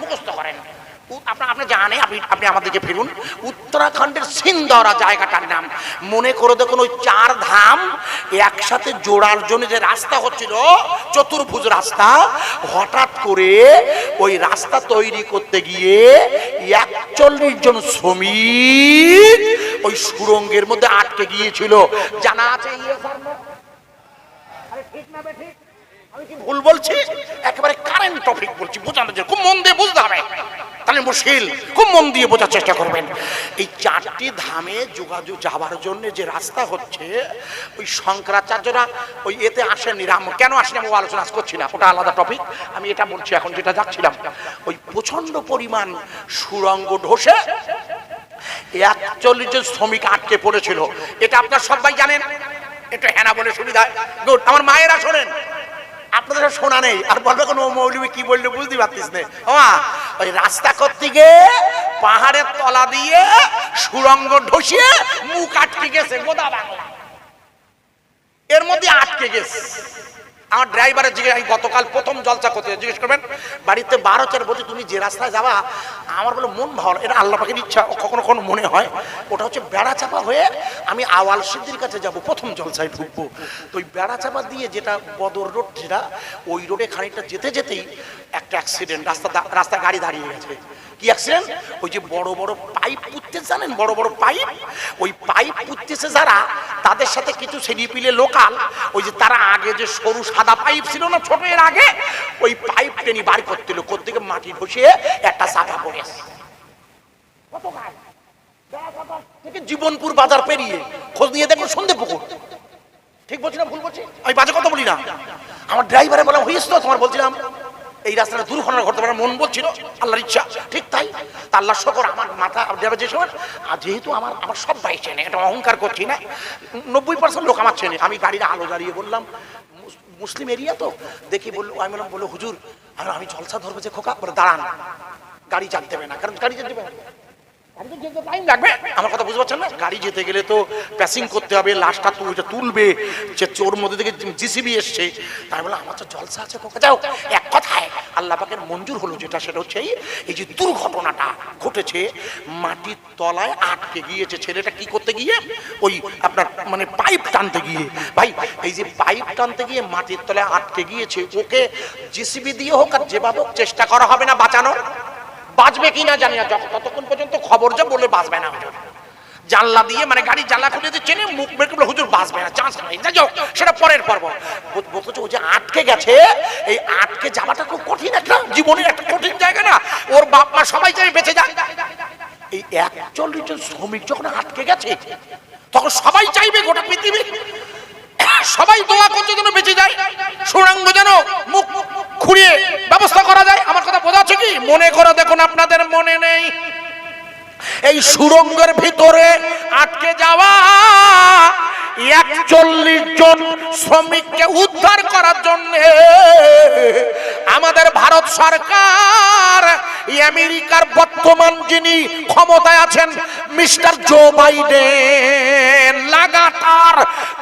মুখস্থ করেন। আপনার আপনি জানেন, আপনি আপনি আমাদেরকে ফিরুন। উত্তরাখণ্ডের সিন্দাওয়ারা জায়গাটার নাম। মনে করে দেখুন, ওই চার ধাম একসাথে জোড়ার জন্য যে রাস্তা হচ্ছিল, চতুর্ভুজ রাস্তা, হঠাৎ করে ওই রাস্তা তৈরি করতে গিয়ে একচল্লিশ জন শ্রমিক ওই সুরঙ্গের মধ্যে আটকে গিয়েছিল। জানা আছে ইয়ে ফার্মা? আরে ঠিক না বে ঠিক? আমি কি ভুল বলছি? একেবারে কারেন্ট টপিক বলছি, বোঝানোর জন্য। খুব মন দিয়ে বুঝতে হবে। তাহলে মুশকিল। খুব মন দিয়ে বোঝার চেষ্টা করবেন। এই চারটি ধামে যোগাযোগ যাবার জন্য যে রাস্তা হচ্ছে, ওই শঙ্করাচার্যরা ওই এতে আসেননি। রাম, কেন আসেনি আমি আলোচনা করছি না? ওটা আলাদা টপিক আমি এটা বলছি এখন যেটা যাচ্ছিলাম। ওই প্রচণ্ড পরিমাণ সুরঙ্গ ঢসে একচল্লিশ জন শ্রমিক আটকে পড়েছিল। এটা আপনার সবাই জানেন। একটু হেনা বলে সুবিধা। গুড, আমার মায়েরা শোনেন। আপনাদের শোনা নেই। আর বলবে কোনো মৌলবী কি বললে বুঝতে পারতিস ওই রাস্তা করতে গিয়ে পাহাড়ের তলা দিয়ে সুরঙ্গ ঢসিয়ে মুখ আটকে গেছে গোদা বাংলা। এর মধ্যে আটকে গেছে। আমার ড্রাইভারের জিজ্ঞেস, আমি গতকাল প্রথম জলসা করতে জিজ্ঞেস করবেন, বাড়িতে বারো চার বলছি তুমি যে রাস্তায় যাবা, আমার বলে মন ভালো এটা আল্লাহ পাখির ইচ্ছা কখনো কখনো মনে হয়। ওটা হচ্ছে বেড়া চাপা হয়ে আমি আওয়াল সিদ্ধির কাছে যাব, প্রথম জলসায় ঢুকবো। তো ওই বেড়া চাপা দিয়ে যেটা বদর রোড, যেটা, ওই রোডে খানিকটা যেতে যেতেই একটা অ্যাক্সিডেন্ট রাস্তা রাস্তা গাড়ি দাঁড়িয়ে গেছে। কি অ্যাক্সিডেন্ট ওই যে বড় বড় পাইপ পুঁততে জানেন? বড় বড় পাইপ? ওই পাইপ পুঁততেছে যারা, তাদের সাথে কিছু ছেড়িপিলে লোকাল, ওই যে তারা আগে যে সরু সাদা পাইপ ছিল না ছোট এর আগে, ওই পাইপ টেনে বার করছিল কোথেকে মাটি বসিয়ে একটা পড়েছে কত থেকে জীবনপুর বাজার পেরিয়ে, খোঁজ নিয়ে দেখুন সন্ধে পুকুর। ঠিক বলছি না ভুল বলছি? আমি বাজে কথা বলি না। আমার ড্রাইভারে বললাম, হইস তো? তোমার বলছিলাম এই রাস্তাটা দুর্ঘটনা ঘটতে পারে মন বলছিল, আল্লাহর ইচ্ছা। ঠিক তাই? আল্লাহ শকর আমার মাথা দেবে যে সময় আর যেহেতু আমার আমার সব ভাই চেনে, এটা অহংকার করছি না। নব্বই পার্সেন্ট লোক আমার চেনে। আমি গাড়ির আলো দাঁড়িয়ে বললাম, মুস- মুসলিম এরিয়া তো? দেখি বলল, আমি বললাম, বলল, হুজুর, আর আমি জলসা ধরবো যে খোকা, বলে, দাঁড়ান, গাড়ি জানতে দেবে না, কারণ গাড়ি জানতে দেবে না। আমার কথা বুঝতে পারছেন না? গাড়ি যেতে গেলে তো প্যাসিং করতে হবে, লাশটা তুল ওইটা তুলবে, যে চোর মধ্যে থেকে জিসিবি এসছে, তাই বলে আমার তো জলসা আছে যাও, এক কথায় আল্লাহ পাকের মঞ্জুর হলো যেটা, সেটা হচ্ছে এই- যে দুর্ঘটনাটা ঘটেছে, মাটির তলায় আটকে গিয়েছে, ছেলেটা কি করতে গিয়ে? ওই আপনার মানে পাইপ টানতে গিয়ে। ভাই, এই যে পাইপ টানতে গিয়ে মাটির তলায় আটকে গিয়েছে, ওকে জিসিবি দিয়ে হোক আর যেভাবে চেষ্টা করা হবে না বাঁচানোর। বাঁচবে কি না জানি না। ততক্ষণ পর্যন্ত খবর যা বলে বাঁচবে না। হুজুর জানলা দিয়ে মানে গাড়ির জানলা খুলে দিয়ে চেনে মুখ বের করে হুজুর বাঁচবে না। চান্স নাই। যা যাও সেটা পরের পর্ব। বলতেছে ও যে আটকে গেছে, এই আটকে যাওয়াটা খুব কঠিন একটা জীবনের একটা কঠিন জায়গা না। ওর বাপ মা সবাই চাই বেঁচে যায়। এই একচল্লিশ জন শ্রমিক যখন আটকে গেছে, তখন সবাই চাইবে গোটা পৃথিবী। সবাই দোয়া করছে যেন বেঁচে যায়। সুরাঙ্গ যেন মুখ খুঁড়িয়ে ব্যবস্থা করা যায়। আমার কথা বোঝা কি? মনে করে দেখুন আপনাদের মনে নেই। এই সুরঙ্গের ভিতরে আটকে যাওয়া একচল্লিশ জন শ্রমিককে উদ্ধার করার জন্য আমাদের ভারত সরকার আমেরিকার বর্তমান যিনি ক্ষমতায় আছেন, মিস্টার জো বাইডেন, লাগাতার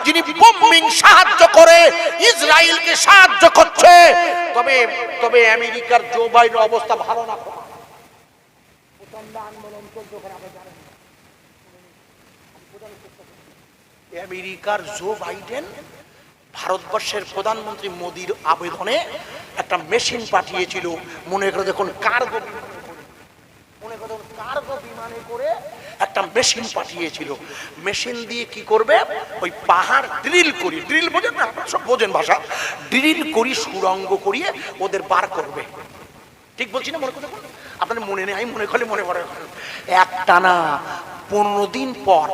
যিনি বোম্বিং সাহায্য করে ইসরায়েলকে সাহায্য করছে। তবে তবে আমেরিকার জো বাইডেন অবস্থা ভালো না। আমেরিকার জো বাইডেন ভারতবর্ষের প্রধানমন্ত্রী মোদির আবেদনে একটা মেশিন পাঠিয়েছিল। মনে করে দেখুন, কার্গো মনে করে কার্গো বিমানে করে একটা মেশিন পাঠিয়েছিল। মেশিন দিয়ে কি করবে? ওই পাহাড় ড্রিল করি, ড্রিল বোঝেন না সব বোঝেন ভাষা। ড্রিল করি সুরঙ্গ করিয়ে ওদের বার করবে। ঠিক বলছি না মনে করে দেখুন? আপনাদের মনে নেই, আমি মনে করলে মনে পড়ে। একটা না পনেরো দিন পর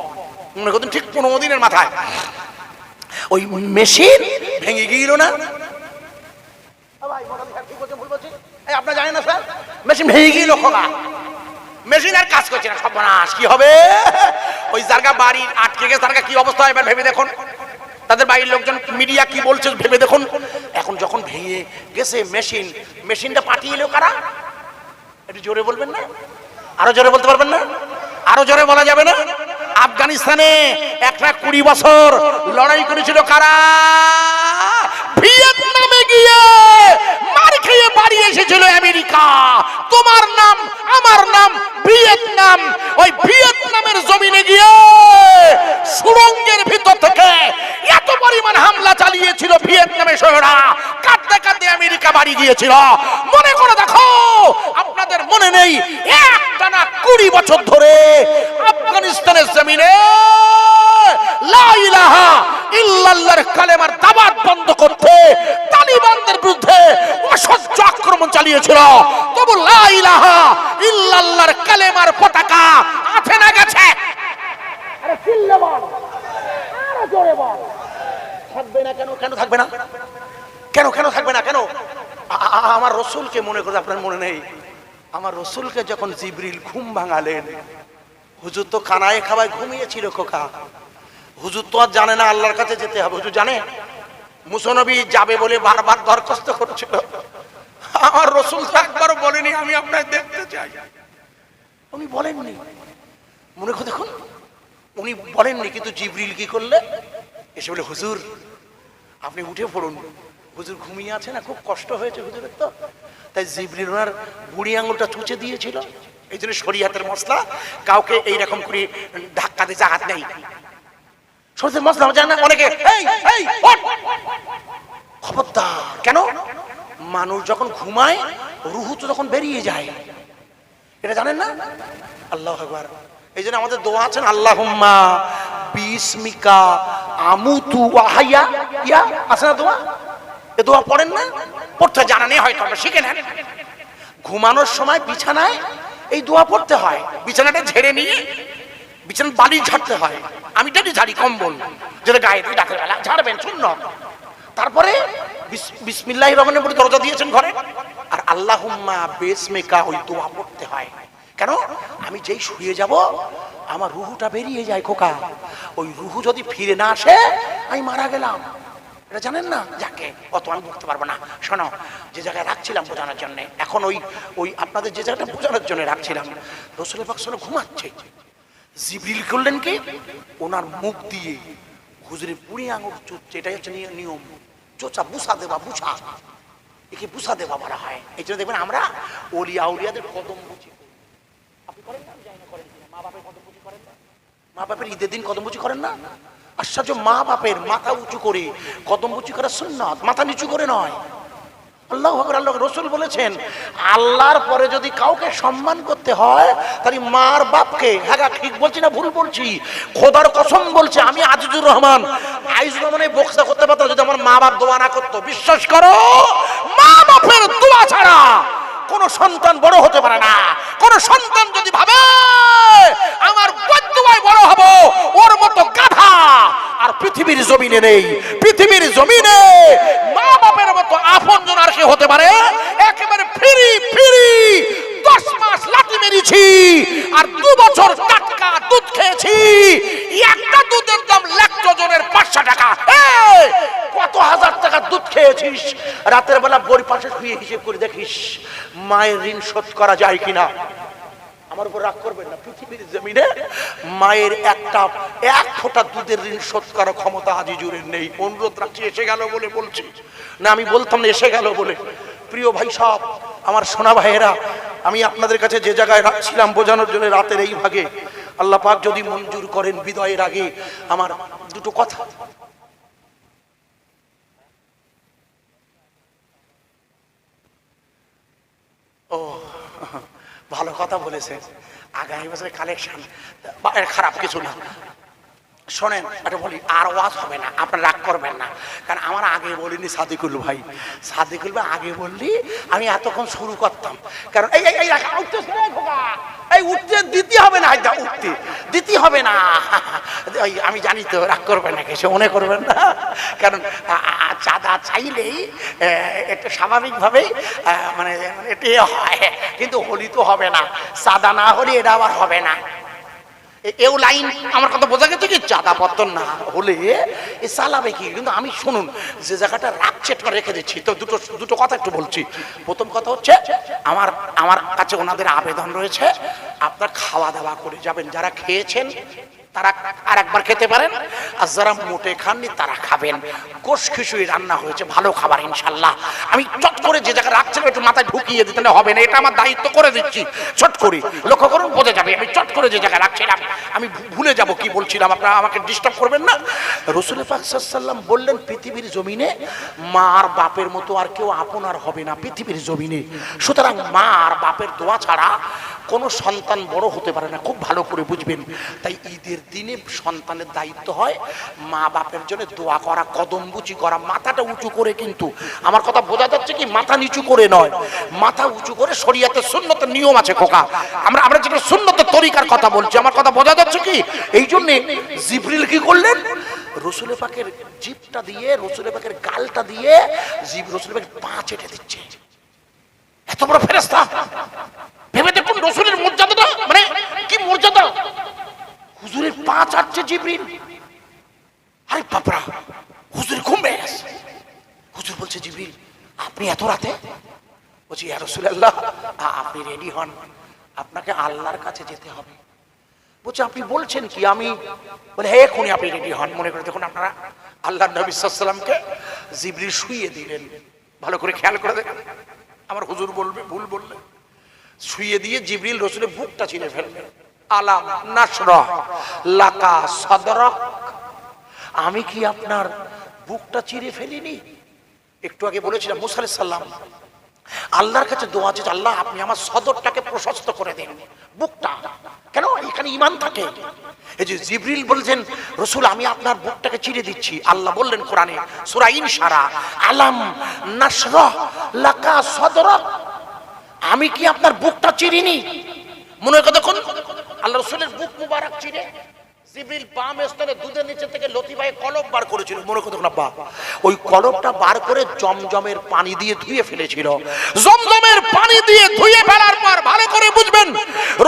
মনে করতেন ঠিক পনেরো দিনের মাথায়। ওই মেশিন ভেঙে গিয়েছিল না? আপনার জানেন না স্যার? মেশিন ভেঙে গিয়েছিল খোকা। মেশিন আর কাজ করছে না সর্বনাশ। কি হবে? ওই জায়গা বাড়ি আটকে গেছে তার কি অবস্থা হয় এবার ভেবে দেখুন। তাদের বাড়ির লোকজন মিডিয়া কি বলছে ভেবে দেখুন। এখন যখন ভেঙে গেছে মেশিন মেশিনটা পাঠিয়ে এলো কারা? একটু জোরে বলবেন না? আরও জোরে বলতে পারবেন না? আরও জোরে বলা যাবে না? আফগানিস্তানে একটা কুড়ি বছর লড়াই করেছিল কারা? ভিয়েতনামে গিয়ে মার খেয়ে বাড়ি এসেছিল আমেরিকা। তোমার নাম, আমার নাম ভিয়েতনাম। ওই ভিয়েতনামের জমিনে গিয়ে সুরঙ্গের ভিতর থেকে এত পরিমাণ হামলা চালিয়েছিল ভিয়েতনামে সৈরা কাঁদতে কাঁদতে আমেরিকা বাড়ি গিয়েছিল। মনে করে দেখো, আপনাদের মনে নেই, একটানা কুড়ি বছর ধরে আফগানিস্তানের জমিনে ইল্লাল্লাহর কালেমার দাবাত বন্ধ করতে তালিবানদের বিরুদ্ধে অসহ্য আক্রমণ চালিয়েছিল। তবু ইল্লাল্লাহর কালেমার পতাকা আছে না গেছে। আরে চিল্লে বল। আরও জোরে বল। থাকবে না কেন? কেন থাকবে না? কেন কেন থাকবে না? কেন? আমার রসুলকে মনে করে আপনার মনে নেই। আমার রসুলকে যখন জিবরিল ঘুম ভাঙালেন হুজুর তো কানায় খাওয়ায় ঘুমিয়েছিল খোকা। হুজুর তো আর জানে না আল্লাহর কাছে যেতে হবে। হুজুর জানে? মুসনবী যাবে বলে বারবার দরখাস্ত করছিল। আমার রসুল তো একবারও বলেনি, আমি আপনার দেখতে চাই। উনি বলেননি। মনে করে দেখুন, উনি বলেননি, কিন্তু জিবরিল কি করলে? এসে বলে, হুজুর, আপনি উঠে পড়ুন। হুজুর ঘুমিয়ে আছে না? খুব কষ্ট হয়েছে হুজুরের তো। তাই জিবরিল ওনার বুড়ি আঙুলটা চুচে দিয়েছিল। এই জন্য শরিয়াতের মশলা কাউকে এইরকম করে ধাক্কা দিয়ে জাহাজ নেই। শরীরের মশলা জানে না অনেকে খবরদার। কেন? মানুষ যখন ঘুমায়, রুহু তো তখন বেরিয়ে যায়। এটা জানেন না? আল্লাহ আকবার। এই জন্য আমাদের দোয়া আছেন, আল্লাহুম্মা বিসমিকা আমুতু ওয়াহাইয়া ইয়া, আছে না দোয়া? এ দোয়া পড়েন না? পড়তে জানা নেই হয়তো শিখে নেন। ঘুমানোর সময় বিছানায় এই দোয়া পড়তে হয়, বিছানাটা ঝেড়ে নিয়ে, বিছানার বালি ঝাড়তে হয়। আমি টাটি ঝাড়ি কম্বল যেটা গায়ে দিয়ে ডাকের বেলা ঝাড়বেন, শূন্য। তারপরে বিসমিল্লাহ রহমানের বলে দরজা দিয়েছেন ঘরে। আর আল্লাহুম্মা বেসমেকা ওই দোয়া পড়তে হয়। কেন? আমি যেই শুয়ে যাব, আমার রুহুটা বেরিয়ে যায় খোকা। ওই রুহু যদি ফিরে না আসে, আমি মারা গেলাম। এটা জানেন না? যাকে অত আমি বুঝতে পারব না। শোনো, যে জায়গায় রাখছিলাম বোঝানোর জন্য, এখন ওই ওই আপনাদের যে জায়গাটা বোঝানোর জন্য রাখছিলাম, রসুলের শোনো ঘুমাচ্ছে। জিবরিল করলেন কি? ওনার মুখ দিয়ে হুজুরে বুড়ি আঙুর চুচ্ছে এটাই হচ্ছে নিয়- নিয়ম। চোচা বুসা দেবা বুসা। একে বুসা দেবা বলা হয়। এই জন্য দেখবেন আমরা ওলিয়া উলিয়াদের কদম বুঝি। আপনি করেন না? মা বাপের কদম বুঝি করেন না? মা বাপের ঈদের দিন কদম বুঝি করেন না? আশ্চর্য মা বাপের মাথা উঁচু করে কদম বুচি করা সুন্নাত মাথা নিচু করে নয়। আল্লাহ আকবার, আল্লাহ রসুল বলেছেন আল্লাহর পরে যদি কাউকে সম্মান করতে হয় তাহলে মার বাপকে হ্যাঁ ঠিক বলছি না ভুল বলছি? খোদার কসম বলছে আমি আজিজুর রহমান আইজুর রহমান এই বক্সা করতে পারতো যদি আমার মা বাপ দোয়া না করতো। বিশ্বাস করো মা বাপের দোয়া ছাড়া কোন সন্তান বড় হতে পারে না। কোন সন্তান যদি ভাবে আমার বড় হব পৃথিবীর জমিনে নেই, পৃথিবীর জমিনে মা বাপের মতো আপন জন আর সে হতে পারে। একেবারে ফিরি ফিরি, দশ মাস লাঠি মেরেছি আর দু বছর টাটকা দুধ খেয়েছি। একটা দুধের দাম লাখ ল্যাক্টোজনের পাঁচশো টাকা। কত হাজার টাকা দুধ খেয়েছিস? রাতের বেলা বড়ি পাশে শুয়ে হিসেব করে দেখিস, মায়ের ঋণ শোধ করা যায় কিনা? আমার উপর রাগ করবেন না। পৃথিবীর জমিনে মায়ের একটা, এক ফোঁটা দুধের ঋণ শোধ করার ক্ষমতা আজিজুরের নেই। অনুরোধ রাখছি, এসে গেল বলে বলছি। না, আমি বলতাম না, এসে গেল বলে। প্রিয় ভাই সব আমার সোনা ভাইয়েরা, আমি আপনাদের কাছে যে জায়গায় রাখছিলাম বোঝানোর জন্য রাতের এই ভাগে, আল্লাহ পাক যদি মঞ্জুর করেন বিদয়ের আগে, আমার দুটো কথা। ও ভালো কথা বলেছে। আগামী বছরের কালেকশন খারাপ কিছু না। শোনেন এটা বলি আর ওয়াজ হবে না আপনার রাগ করবেন না। কারণ আমার আগে বলিনি সাদিকুল ভাই। সাদিকুল ভাই আগে বললি আমি এতক্ষণ শুরু করতাম। কারণ এই এই না, এই উঠতে দিতে হবে না এটা উঠতে। দিতে হবে না। ওই আমি জানি তো রাগ করবেন না কিছু মনে করবেন না। কারণ চাঁদা চাইলেই একটু স্বাভাবিকভাবেই মানে এটাই হয়। কিন্তু হলি তো হবে না। চাঁদা না হলে এটা আবার হবে না। এও লাইন, আমার কথা বোঝা গেছে কি? চাঁদা পত্তন না হলে এ চালাবে কি? কিন্তু আমি শুনুন, যে জায়গাটা রাখছে এটা রেখে দিচ্ছি, তো দুটো দুটো কথা একটু বলছি। প্রথম কথা হচ্ছে, আমার আমার কাছে ওনাদের আবেদন রয়েছে, আপনার খাওয়া দাওয়া করে যাবেন। যারা খেয়েছেন, তারা আর একবার খেতে পারেন, আর যারা মোটে খাননি, তারা খাবেন। কোষ খিচুড়ি রান্না হয়েছে, ভালো খাবার, ইনশাল্লাহ। আমি করে যে জায়গায় রাখছিলাম একটু মাথায় ঢুকিয়ে দিতে হবে না। এটা আমার দায়িত্ব করে দিচ্ছি। চট করে। লক্ষ্য করুন, বোঝা যাবে। আমি চট করে যে জায়গায় রাখছিলাম আমি ভুলে যাব কি বলছিলাম। আপনারা আমাকে ডিস্টার্ব করবেন না। রসুল পাকসাল্লাম বললেন, পৃথিবীর জমিনে মা আর বাপের মতো আর কেউ আপন আর হবে না পৃথিবীর জমিনে। সুতরাং মা আর বাপের দোয়া ছাড়া কোনো সন্তান বড় হতে পারে না। খুব ভালো করে বুঝবেন। তাই ঈদের দিনে সন্তানের দায়িত্ব হয় মা বাপের জন্য দোয়া করা, কদম বুচি করা, মাথাটা উঁচু করে কিন্তু। আমার কথা বোঝা যাচ্ছে কি? মাথা নিচু করে নয়। মাথা উঁচু করে শরিয়াতে সুন্নতের নিয়ম আছে খোকা। আমরা আমরা যেটা সুন্নতের তরিকার কথা বলছি, আমার কথা বোঝা যাচ্ছে কি? এই জন্যে জিবরিল কি করলেন? রসুল পাকের জিপটা দিয়ে, রসুল পাকের গালটা দিয়ে জিব রসুল পাকের পা চেটে দিচ্ছে। এত বড় ফেরেস্তা ভেবে দেখুন রসুলের মর্যাদাটা মানে কি মর্যাদা? হুজুরের পা চাটছে জিবরিল। আরে বাপরা, হুজুর ঘুম পেয়ে হুজুর বলছে, জিবরিল আপনি এত রাতে? বলছি, ইয়া রাসূলুল্লাহ, আ- আপনি রেডি হন? আপনাকে আল্লাহর কাছে যেতে হবে। বলছে, আপনি বলছেন কি? আমি বলে হে এখনই আপনি রেডি হন। মনে করে দেখুন আপনারা আল্লাহ নবী সাল্লামকে জিবরিল শুইয়ে দিলেন। ভালো করে খেয়াল করে দেখেন। আমার হুজুর বলবে, ভুল বললে। শুয়ে দিয়ে জিবরিল রসুলের বুকটা ছিঁড়ে ফেলবে। আলাম নাসরা লাকা সদরক। আমি কি আপনার বুকটা চিরে ফেলিনি? একটু আগে বলেছিলাম মুসা সাল্লাম আল্লাহর কাছে দোয়া যে, আল্লাহ আপনি আমার সদরটাকে প্রশস্ত করে দেন বুকটা। কেন? এখানে ইমান থাকে। এই যে জিবরিল বলছেন রসুল আমি আপনার বুকটাকে চিরে দিচ্ছি। আল্লাহ বললেন কোরআনে সূরা ইনশারা আলাম নাসরাহ লাকা সদরক আমি কি আপনার বুকটা চিরিনি? মনে করে দেখুন আল্লাহ রসুলের বুক মুবারক চিরে। জিবরিল বাম স্তরে দুধের নিচে থেকে বার করেছিল। মনে আব্বা ওই বার করে জমজমের পানি দিয়ে ধুয়ে ফেলেছিল। জমজমের পানি দিয়ে ধুয়ে ফেলার পর ভালো করে বুঝবেন,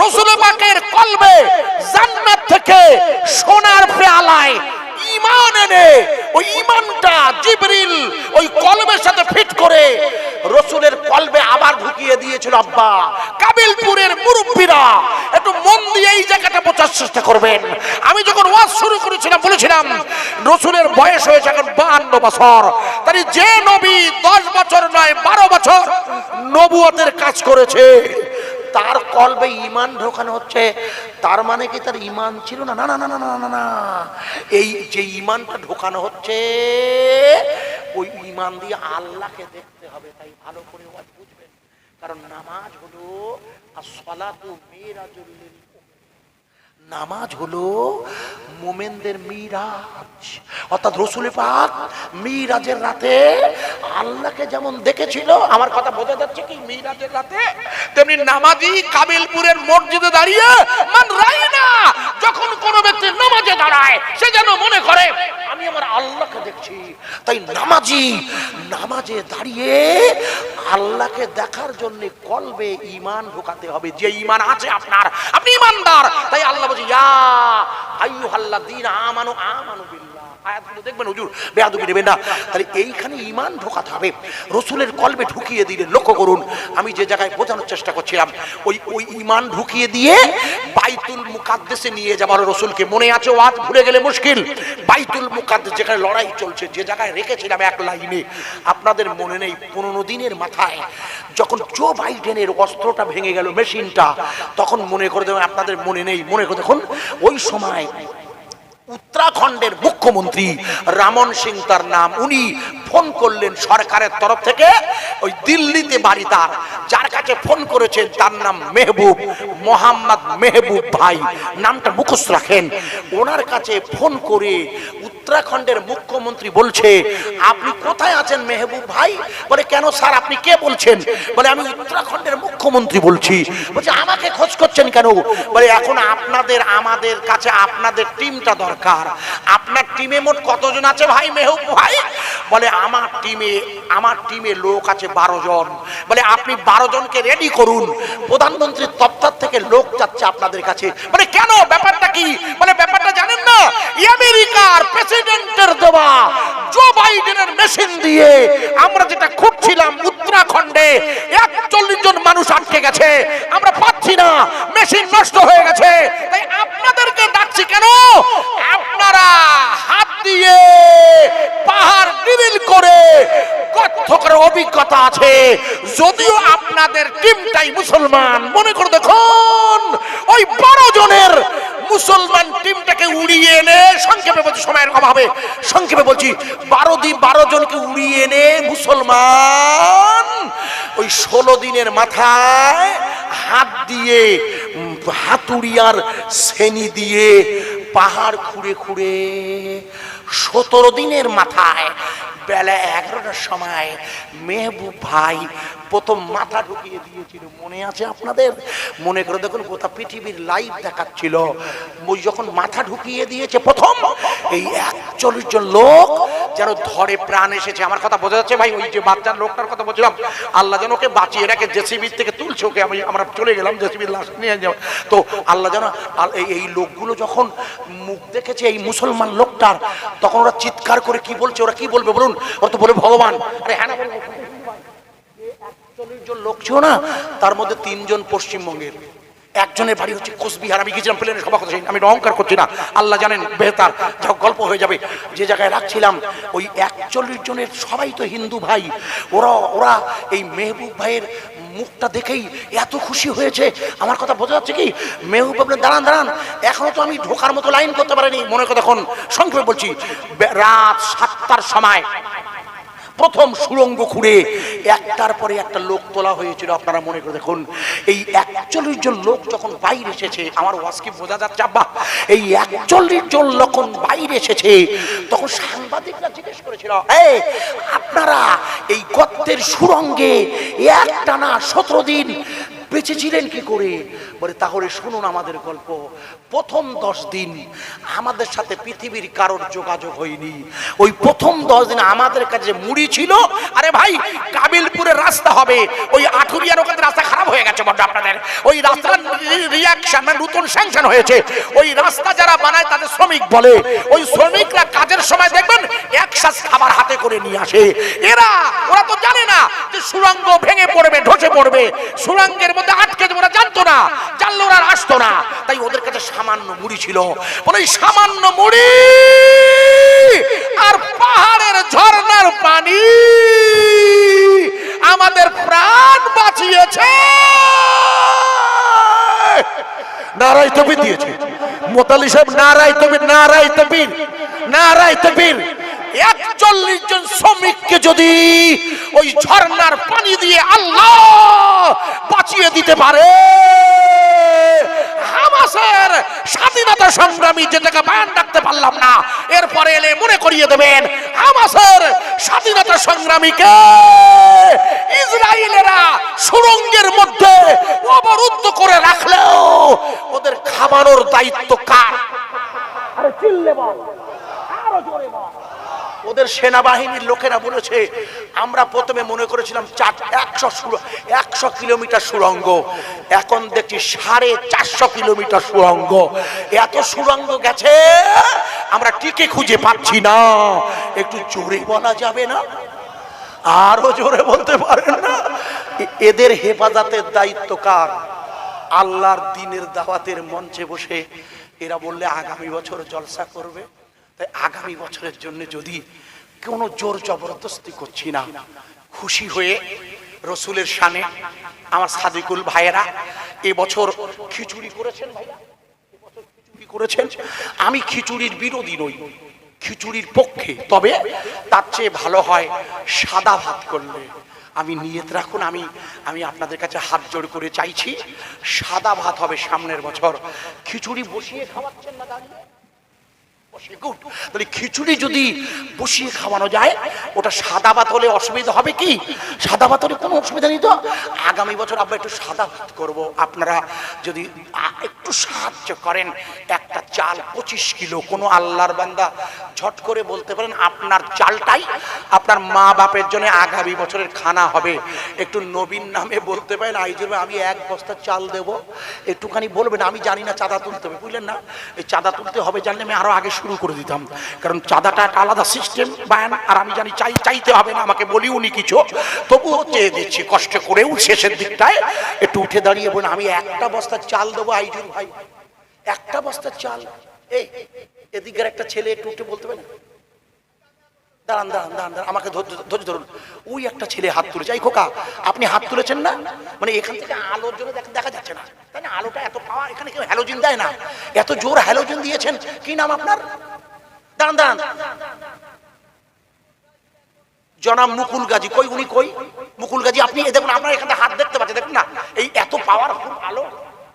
রসুল পাকের কলবে জান্নাত থেকে সোনার পেয়ালায় ইমান এনে ওই ইমানটা জিবরিল ওই কলবের সাথে ফিট করে রসুলের কলবে আবার ঢুকিয়ে দিয়েছিল আব্বা। কাবিলপুরের মুরব্বীরা মন দিয়ে এই জায়গাটা বোঝার চেষ্টা করবেন। আমি যখন ওয়াজ শুরু করেছিলাম, বলেছিলাম, রসুলের বয়স হয়েছে এখন বাহান্ন বছর। তাই যে নবী দশ বছর নয়, বারো বছর নবুয়াদের কাজ করেছে, তার কলবে ইমান ঢোকানো হচ্ছে। তার মানে কি তার ইমান ছিল না? না না না না না না এই যে ইমানটা ঢোকানো হচ্ছে, ওই ইমান দিয়ে আল্লাহকে দেখতে হবে। তাই ভালো করে বুঝবেন। কারণ নামাজ হলো নামাজ হলো মোমেনদের মিরাজ। অর্থাৎ রসুল পাক মিরাজের রাতে আল্লাহকে যেমন দেখেছিল, আমার কথা বোঝা যাচ্ছে কি মিরাজের রাতে? তেমনি নামাজি কাবিলপুরের মসজিদে দাঁড়িয়ে মান রাইনা, যখন কোন ব্যক্তি নামাজে দাঁড়ায়, সে যেন মনে করে, আমি আমার আল্লাহকে দেখছি। তাই নামাজি, নামাজে দাঁড়িয়ে আল্লাহকে দেখার জন্য কলবে ইমান ঢোকাতে হবে। যে ইমান আছে আপনার, আপনি ইমানদার তাই আল্লাহ বলছি, ইয়া আইয়ুহাল্লাযীনা আমানু আমানু বিল্লাহ। আয়াতগুলো দেখবেন, হুজুর নেবেন না। তাহলে এইখানে ইমান ঢোকাতে হবে। রসুলের কলবে ঢুকিয়ে দিলেন লক্ষ্য করুন, আমি যে জায়গায় বোঝানোর চেষ্টা করছিলাম, ওই ওই ইমান ঢুকিয়ে দিয়ে বাইতুল মুকাদ্দেসে নিয়ে যাবার রসুলকে মনে আছে? ওয়াজ ভুলে গেলে মুশকিল। বাইতুল মুকাদ্দেস যেখানে লড়াই চলছে, যে জায়গায় রেখেছিলাম এক লাইনে, আপনাদের মনে নেই, পনেরো দিনের মাথায় যখন জো বাইডেনের অস্ত্রটা ভেঙে গেল মেশিনটা, তখন মনে করে দেবেন, আপনাদের মনে নেই। মনে করে দেখুন, ওই সময় উত্তরাখণ্ডের মুখ্যমন্ত্রী রামন সিং তার নাম। উনি ফোন করলেন সরকারের তরফ থেকে। ওই দিল্লিতে বাড়ি তার। যার কাছে ফোন করেছেন তার নাম মেহবুব, মোহাম্মদ মেহবুব ভাই। নামটা মুখোশ রাখেন। ওনার কাছে ফোন করে উত্তরাখণ্ডের মুখ্যমন্ত্রী বলছে, আপনি কোথায় আছেন মেহবুব ভাই? বলে, কেন স্যার, আপনি কে বলছেন? বলে, আমি উত্তরাখণ্ডের মুখ্যমন্ত্রী বলছি। বলছে, আমাকে খোঁজ করছেন কেন? বলে, এখন আপনাদের, আমাদের কাছে আপনাদের টিমটা দরকার। আপনার টিমে মোট কতজন আছে ভাই মেহবুব ভাই? বলে, আমার টিমে আমার টিমে লোক আছে বারো জন। বলে, আপনি বারো জনকে রেডি করুন। প্রধানমন্ত্রীর দপ্তর থেকে লোক যাচ্ছে আপনাদের কাছে। মানে কেন? ব্যাপারটা কি? মানে ব্যাপারটা জানেন না এই আমেরিকার প্রেসিডেন্টের দেওয়া জো বাইডেনের মেশিন দিয়ে আমরা যেটা খুঁজছিলাম উত্তরাখণ্ডে, একচল্লিশ জন মানুষ আটকে গেছে। আমরা পাচ্ছি না, মেশিন নষ্ট হয়ে গেছে। তাই আপনাদেরকে ডাকছি কেন? আপনারা হাত দিয়ে পাহাড় ডিরিল করে আমার অভিজ্ঞতা আছে। যদিও আপনাদের টিমটাই মুসলমান, মনে করে দেখুন, ওই বারো জনের মুসলমান টিমটাকে উড়িয়ে এনে সংক্ষেপে বলছি, সময়ের অভাবে সংক্ষেপে বলছি, বারো দিন বারো জনকে উড়িয়ে এনে মুসলমান ওই ষোলো দিনের মাথায় হাত দিয়ে হাতুড়িয়ার শ্রেণি দিয়ে পাহাড় খুঁড়ে খুঁড়ে সতেরো দিনের মাথায় বেলা এগারোটার সময় মেহবুব ভাই প্রথম মাথা ঢুকিয়ে দিয়েছিল। মনে আছে আপনাদের? মনে করে দেখুন, গোটা পৃথিবীর লাইভ দেখাচ্ছিল। যখন মাথা ঢুকিয়ে দিয়েছে প্রথম, এই একচল্লিশ জন লোক যেন ধরে প্রাণ এসেছে। আমার কথা বোঝা যাচ্ছে ভাই, ওই যে বাচ্চার লোকটার কথা বলছিলাম। আল্লাহ যেন ওকে বাঁচিয়ে রাখে জেসিবির থেকে তুলছে ওকে। আমি, আমরা চলে গেলাম জেসিবির লাশ নিয়ে যাও তো আল্লাহ যেন এই লোকগুলো যখন মুখ দেখেছে, এই মুসলমান লোকটার, তখন ওরা চিৎকার করে কি বলছে, ওরা কি বলবে বলুন? ওরা তো বলে ভগবান। আরে হ্যাঁ একচল্লিশ জন লোক ছিল না, তার মধ্যে তিনজন পশ্চিমবঙ্গের। একজনের বাড়ি হচ্ছে কোচবিহার। আমি গেছিলাম প্লেনের সভা কথা আমি অহংকার করছি না। আল্লাহ জানেন, বেহতার যা গল্প হয়ে যাবে। যে জায়গায় রাখছিলাম, ওই একচল্লিশ জনের সবাই তো হিন্দু ভাই। ওরা ওরা এই মেহবুব ভাইয়ের মুখটা দেখেই এত খুশি হয়েছে। আমার কথা বোঝা যাচ্ছে কি? মেহবুব আপনি দাঁড়ান দাঁড়ান। এখনও তো আমি ঢোকার মতো লাইন করতে পারিনি। মনে কথা এখন সংক্ষেপে বলছি। রাত সাতটার সময় প্রথম সুরঙ্গ খুঁড়ে একটার পরে একটা লোক তোলা হয়েছিল। আপনারা মনে করে দেখুন, এই একচল্লিশ জন লোক যখন বাইরে এসেছে, আমার ওয়াসকে বোঝা যাচ্ছে? আব্বা, এই একচল্লিশ জন যখন বাইরে এসেছে, তখন সাংবাদিকরা জিজ্ঞেস করেছিল এই আপনারা এই গর্তের সুরঙ্গে একটানা সতেরো দিন বেঁচেছিলেন কি করে? বলে, তাহলে শুনুন আমাদের গল্প। প্রথম দশ দিন আমাদের সাথে পৃথিবীর কারোর যোগাযোগ হয়নি। ওই প্রথম দশ দিন আমাদের কাছে মুড়ি ছিল, আরে ভাই, কাবিলপুরের রাস্তা হবে। ওই আঠুরিয়ার ওখানে রাস্তা খারাপ হয়ে গেছে বড্ড আপনাদের। ওই রাস্তার রিয়াকশন নতুন স্যাংশন হয়েছে। ওই রাস্তা যারা বানায় তাদের শ্রমিক বলে। ওই শ্রমিকরা কাজের সময় দেখবেন এক শ্বাস খাবার হাতে করে নিয়ে আসে। এরা, ওরা তো জানে না যে সুরঙ্গ ভেঙে পড়বে ধসে পড়বে। সুরঙ্গের মধ্যে আটকে যাবে, ওরা জানতো না। জানলো আর আসতো না। তাই ওদের কাছে সামান্য মুড়ি ছিল। বলে, এই সামান্য মুড়ি আর পাহাড়ের ঝর্ণার পানি আমাদের প্রাণ বাঁচিয়েছে। নারাই তবির দিয়েছে। মোতালি সাহেব নারাই তবির নারাই তবির নারাই তবির একচল্লিশ জন শ্রমিককে যদি ওই ঝর্ণার পানি দিয়ে আল্লাহ বাঁচিয়ে দিতে পারে। হামাসের স্বাধীনতা সংগ্রামী যেটাকে বায়ান পারলাম না, এরপরে এলে মনে করিয়ে দেবেন হামাসের স্বাধীনতা সংগ্রামীকে ইসরায়েলেরা সুরঙ্গের মধ্যে অবরুদ্ধ করে রাখলেও ওদের খাবানোর দায়িত্ব কার? আরে চিল্লে বল। আরও জোরে ওদের সেনাবাহিনীর লোকেরা বলেছে, আমরা প্রথমে মনে করেছিলাম চার, একশো একশো কিলোমিটার সুরঙ্গ। এখন দেখছি সাড়ে চারশো কিলোমিটার সুরঙ্গ। এত সুরঙ্গ গেছে, আমরা টিকে খুঁজে পাচ্ছি না। একটু জোরে বলা যাবে না? আরও জোরে বলতে পারেন না? এদের হেফাজতের দায়িত্ব কার? আল্লাহর দিনের দাওয়াতের মঞ্চে বসে এরা বললে আগামী বছর জলসা করবে। তাই আগামী বছরের জন্য যদি কোনো জোর জবরদস্তি করছি না, খুশি হয়ে রসুলের শানে আমার সাদিকুল ভাইয়েরা এবছর খিচুড়ি করেছেন খিচুড়ি করেছেন? আমি খিচুড়ির বিরোধী নই, খিচুড়ির পক্ষে। তবে তার চেয়ে ভালো হয় সাদা ভাত করলে। আমি নিয়ত রাখুন, আমি আমি আপনাদের কাছে হাত জোড় করে চাইছি, সাদা ভাত হবে সামনের বছর। খিচুড়ি বসিয়ে খাওয়াচ্ছেন না দাঁড়িয়ে. তাহলে খিচুড়ি যদি বসিয়ে খাওয়ানো যায়, ওটা সাদা ভাত হলে অসুবিধা হবে কি? সাদা ভাত হলে কোনো অসুবিধা নেই তো? আগামী বছর আমরা একটু সাদা ভাত করব। আপনারা যদি একটু সাহায্য করেন, একটা চাল পঁচিশ কিলো, কোনো আল্লাহর বান্দা ঝট করে বলতে পারেন, আপনার চালটাই আপনার মা বাপের জন্য আগামী বছরের খানা হবে। একটু নবীন নামে বলতে পারেন আই জন্য আমি এক বস্তা চাল দেব। একটুখানি বলবেন, আমি জানি না চাঁদা তুলতে হবে। বুঝলেন না? এই চাঁদা তুলতে হবে জানলে আমি আরও আগে শুরু করে দিতাম। কারণ চাঁদাটা একটা আলাদা সিস্টেম বায়ান। আর আমি জানি চাই, চাইতে হবে না, আমাকে বলি উনি কিছু। তবুও চেয়ে দিচ্ছি, কষ্ট করেও শেষের দিকটায় একটু উঠে দাঁড়িয়ে বলুন, আমি একটা বস্তা চাল দেবো আইজুর ভাই। একটা বস্তা চাল। এই, এদিকের একটা ছেলে একটু উঠে বলতে পারে? ওই একটা ছেলে হাত তুলেছে। এই খোকা, আপনি হাত তুলেছেন না? মানে এখান থেকে আলোর জন্য দেখা- যাচ্ছে না। তাই না? আলোটা এত পাওয়া এখানে কেউ হ্যালোজিন দেয় না। এত জোর হ্যালোজিন দিয়েছেন। কি নাম আপনার? দাঁড়ান দাঁড়ান। জনাব মুকুল গাজী, কই উনি কই? মুকুল গাজী, আপনি দেখুন, আপনার এখানে হাত দেখতে পাচ্ছেন। দেখুন না, এই এত পাওয়ারফুল আলো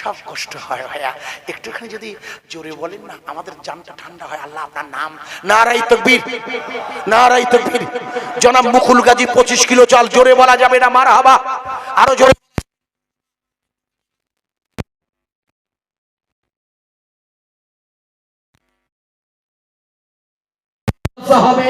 সব কষ্ট হয় ভাইয়া। একটুখানি যদি জোরে বলেন না, আমাদের জানটা ঠান্ডা হয়, আল্লাহ আপনার নাম। নারাই তকবীর নারাই তকবীর। জনাব মুকুল গাজী, পঁচিশ কিলো চাল, জোরে বলা যাবে না মার হাবা আরও জোরে হবে।